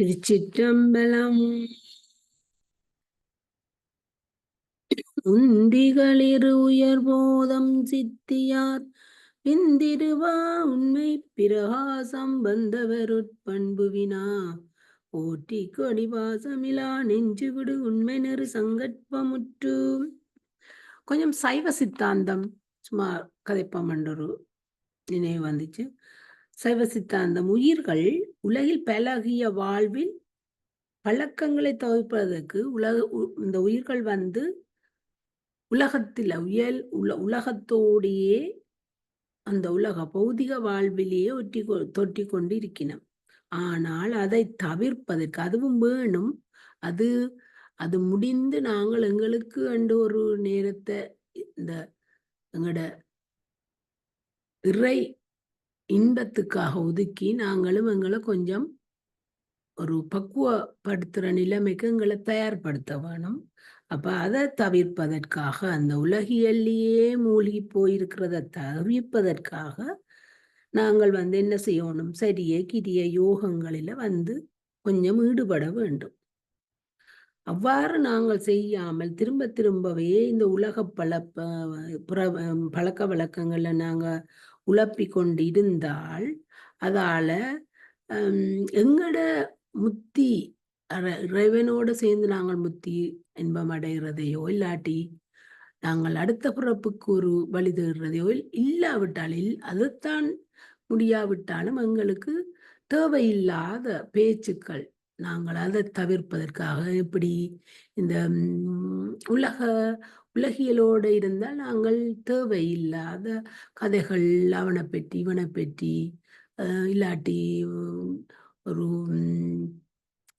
திருச்சிற்றம்பலம். உந்திகளிரு உயர் போதம் சித்தியார். பிந்திருவா உண்மை பிரகாசம் வந்தவருட்பண்புவினா போற்றி கொடிவாசமிலா நெஞ்சு விடு உண்மை நெரு சங்கற்பமுற்று கொஞ்சம் சைவ சித்தாந்தம். சும்மா கதைப்பம் நினைவு வந்துச்சு. சைவ சித்தாந்தம் உயிர்கள் உலகில் பழகிய வாழ்வில் பழக்கங்களை தவிர்ப்பதற்கு உலக இந்த உயிர்கள் வந்து உலகத்தில் உயல் உல உலகத்தோடையே அந்த உலக பௌதிக வாழ்விலேயே ஒட்டி தொட்டி கொண்டு இருக்கினோம் ஆனால் அதை தவிர்ப்பதற்கு அதுவும் வேணும். அது அது முடிந்து நாங்கள் எங்களுக்கு அண்டு ஒரு நேரத்தை இந்த எங்களோட இறை இன்பத்துக்காக ஒதுக்கி நாங்களும் எங்களை கொஞ்சம் ஒரு பக்குவப்படுத்துகிற நிலைமைக்கு எங்களை தயார்படுத்த வேணும். அப்போ அதை தவிர்ப்பதற்காக அந்த உலகியல்லையே மூழ்கி போயிருக்கிறத தவிர்ப்பதற்காக நாங்கள் வந்து என்ன செய்யணும்? சரிய கிரிய யோகங்களில் வந்து கொஞ்சம் ஈடுபட வேண்டும். அவ்வாறு நாங்கள் செய்யாமல் திரும்ப திரும்பவே இந்த உலக பழப்ப பழக்க வழக்கங்களில் நாங்கள் குழப்பி கொண்டு இருந்தால் அதால எங்கட முத்தி இறைவனோடு சேர்ந்து நாங்கள் முத்தி இன்பம் அடைகிறதையோ இல்லாட்டி நாங்கள் அடுத்த பிறப்புக்கு ஒரு வழி தேடுறதையோ இல்லாவிட்டால் அதுதான் முடியாவிட்டாலும் எங்களுக்கு தேவையில்லாத பேச்சுக்கள். நாங்கள் அதை தவிர்ப்பதற்காக இப்படி இந்த உலக உலகியலோடு இருந்தால் நாங்கள் தேவையில்லாத கதைகள் அவனை பற்றி இவனை பற்றி இல்லாட்டி ஒரு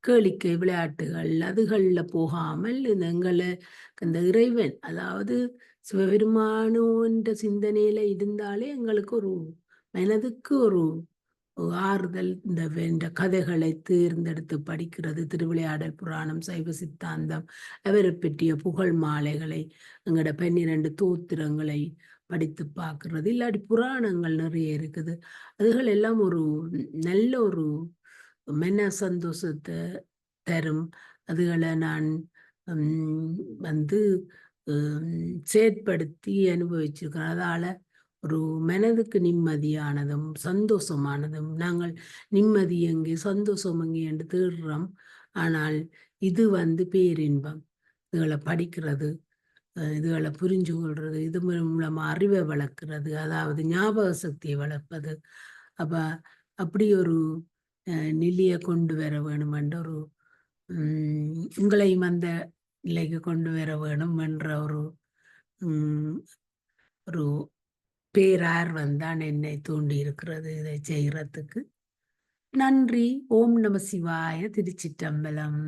கேளிக்கை விளையாட்டுகள் அதுகளில் போகாமல் இந்த எங்களை இந்த இறைவன் அதாவது சிவபெருமானோன்ற சிந்தனையில இருந்தாலே எங்களுக்கு ஒரு மனதுக்கு ஒரு ஆறுதல் இந்த இந்த கதைகளை தேர்ந்தெடுத்து படிக்கிறது திருவிளையாடல் புராணம் சைவ சித்தாந்தம் அவரை பற்றிய புகழ் மாலைகளை எங்களோட பன்னிரண்டு தோத்திரங்களை படித்து பார்க்கறது. இல்லாட்டி புராணங்கள் நிறைய இருக்குது. அதுகள் எல்லாம் ஒரு நல்ல ஒரு மன சந்தோஷத்தை தரும். அதுகளை நான் வந்து செயற்படுத்தி அனுபவிச்சிருக்கிறேன் அதால ஒரு மனதுக்கு நிம்மதியானதும் சந்தோஷமானதும். நாங்கள் நிம்மதி எங்கே சந்தோஷம் எங்கே என்று தேடுறோம். ஆனால் இது வந்து பேரின்பம். இதுகளை படிக்கிறது இதுகளை புரிஞ்சு கொள்வது இது மூலமாக அறிவை வளர்க்குறது அதாவது ஞாபக சக்தியை வளர்ப்பது. அப்போ அப்படி ஒரு நிலையை கொண்டு வர வேணும் என்ற ஒரு உங்களையும் அந்த நிலைக்கு கொண்டு வர வேணும் என்ற ஒரு ஒரு பேரார்வம் தான் என்னை தூண்டி இருக்கிறது இதை செய்கிறதுக்கு. நன்றி. ஓம் நம சிவாய திருச்சிட்டம்பலம்